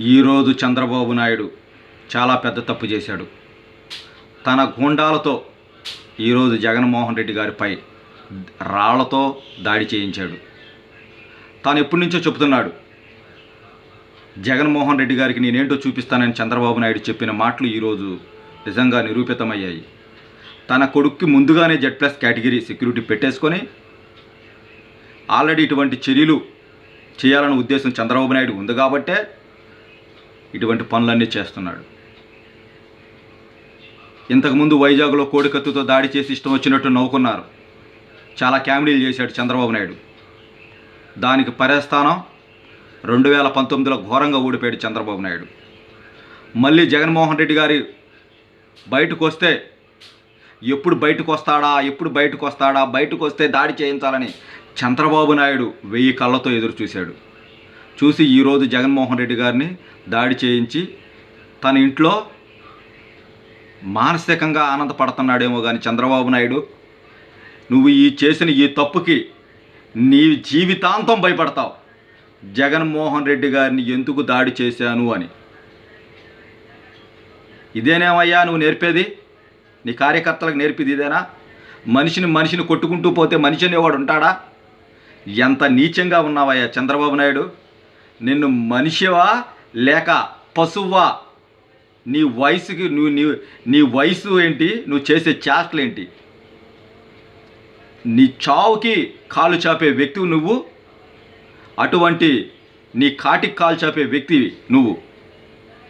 ఈరోజు చంద్రబాబు నాయుడు చాలా పెద్ద తప్పు చేశాడు. తన గుండాలతో ఈరోజు జగన్మోహన్ రెడ్డి గారిపై రాళ్ళతో దాడి చేయించాడు. తాను ఎప్పటి నుంచో చెబుతున్నాడు జగన్మోహన్ రెడ్డి గారికి నేనేంటో చూపిస్తానని చంద్రబాబు నాయుడు చెప్పిన మాటలు ఈరోజు నిజంగా నిరూపితమయ్యాయి. తన కొడుక్కి ముందుగానే జెడ్ ప్లస్ కేటగిరీ సెక్యూరిటీ పెట్టేసుకొని ఆల్రెడీ ఇటువంటి చర్యలు చేయాలనే ఉద్దేశం చంద్రబాబు నాయుడు ఉంది కాబట్టే ఇటువంటి పనులన్నీ చేస్తున్నాడు. ఇంతకుముందు వైజాగ్లో కోడికత్తుతో దాడి చేసి ఇష్టం వచ్చినట్టు నవ్వుకున్నారు. చాలా కామెడీలు చేశాడు చంద్రబాబు నాయుడు. దానికి పరిస్థానం రెండు వేల పంతొమ్మిదిలో ఘోరంగా ఊడిపోయాడు చంద్రబాబు నాయుడు. మళ్ళీ జగన్మోహన్ రెడ్డి గారి బయటకు వస్తే ఎప్పుడు బయటకు వస్తాడా ఎప్పుడు బయటకు వస్తాడా బయటకు వస్తే దాడి చేయించాలని చంద్రబాబు నాయుడు వెయ్యి కళ్ళతో ఎదురు చూశాడు చూసి ఈరోజు జగన్మోహన్ రెడ్డి గారిని దాడి చేయించి తన ఇంట్లో మానసికంగా ఆనందపడుతున్నాడేమో కానీ చంద్రబాబు నాయుడు. నువ్వు ఈ చేసిన ఈ తప్పుకి నీ జీవితాంతం భయపడతావు. జగన్మోహన్ రెడ్డి గారిని ఎందుకు దాడి చేశాను అని. ఇదేనేమయ్యా నువ్వు నేర్పేది? నీ కార్యకర్తలకు నేర్పేది ఇదేనా? మనిషిని మనిషిని కొట్టుకుంటూ పోతే మనిషి అనేవాడు ఉంటాడా? ఎంత నీచంగా ఉన్నావయ్యా చంద్రబాబు నాయుడు? నిన్ను మనిషివా లేక పశువా? నీ వయసుకి నువ్వు నీ నీ వయసు ఏంటి? నువ్వు చేసే చేష్టలు ఏంటి? నీ చావుకి కాలు చాపే వ్యక్తివి నువ్వు. అటువంటి నీ కాటికి కాలు చాపే వ్యక్తివి నువ్వు.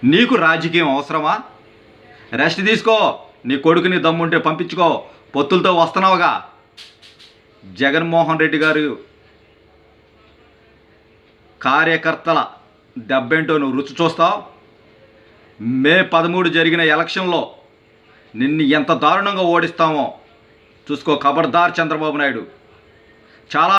నీకు రాజకీయం అవసరమా? రెస్ట్ తీసుకో. నీ కొడుకుని దమ్ముంటే పంపించుకో. పొత్తులతో వస్తున్నావుగా. జగన్మోహన్ రెడ్డి గారు కార్యకర్తల దెబ్బేంటో నువ్వు రుచి చూస్తావు? మే పదమూడు జరిగిన ఎలక్షన్లో నిన్ను ఎంత దారుణంగా ఓడిస్తామో చూసుకో ఖబర్దార్ చంద్రబాబు నాయుడు. చాలా